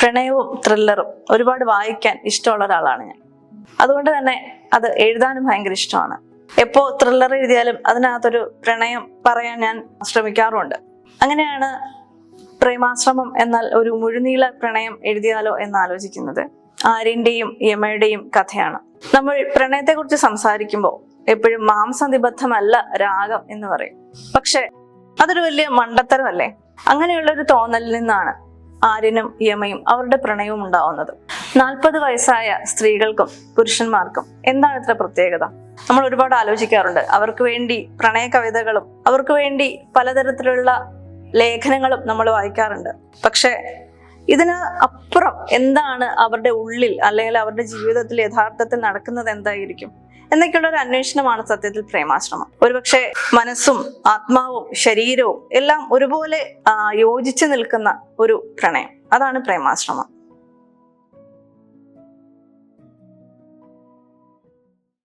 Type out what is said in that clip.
പ്രണയവും ത്രില്ലറും ഒരുപാട് വായിക്കാൻ ഇഷ്ടമുള്ള ഒരാളാണ് ഞാൻ. അതുകൊണ്ട് തന്നെ അത് എഴുതാനും ഭയങ്കര ഇഷ്ടമാണ്. എപ്പോ ത്രില്ലർ എഴുതിയാലും അതിനകത്തൊരു പ്രണയം പറയാൻ ഞാൻ ശ്രമിക്കാറുണ്ട് അങ്ങനെയാണ് പ്രേമാശ്രമം എന്നാൽ ഒരു മുഴുനീള പ്രണയം എഴുതിയാലോ എന്ന് ആലോചിക്കുന്നത്. ആര്യന്റെയും യമയുടെയും കഥയാണ്. നമ്മൾ പ്രണയത്തെക്കുറിച്ച് സംസാരിക്കുമ്പോൾ എപ്പോഴും മാംസനിബദ്ധമല്ല രാഗം എന്ന് പറയും. പക്ഷെ അതൊരു വലിയ മണ്ടത്തരമല്ലേ? അങ്ങനെയുള്ള ഒരു തോന്നലിൽ നിന്നാണ് ആര്യനും യമയും അവരുടെ പ്രണയവും ഉണ്ടാവുന്നത്. നാൽപ്പത് വയസ്സായ സ്ത്രീകൾക്കും പുരുഷന്മാർക്കും എന്താണ് ഇത്ര പ്രത്യേകത? നമ്മൾ ഒരുപാട് ആലോചിക്കാറുണ്ട്. അവർക്ക് വേണ്ടി പ്രണയ കവിതകളും അവർക്ക് വേണ്ടി പലതരത്തിലുള്ള ലേഖനങ്ങളും നമ്മൾ വായിക്കാറുണ്ട്. പക്ഷെ ഇതിന് അപ്പുറം എന്താണ് അവരുടെ ഉള്ളിൽ അല്ലെങ്കിൽ അവരുടെ ജീവിതത്തിൽ യഥാർത്ഥത്തിൽ നടക്കുന്നത് എന്തായിരിക്കും? എന്നൊക്കെയുള്ള ഒരു അന്വേഷണമാണ് സത്യത്തിൽ പ്രേമാശ്രമം. ഒരുപക്ഷെ മനസ്സും ആത്മാവും ശരീരവും എല്ലാം ഒരുപോലെ യോജിച്ചു നിൽക്കുന്ന ഒരു പ്രണയം. അതാണ് പ്രേമാശ്രമം.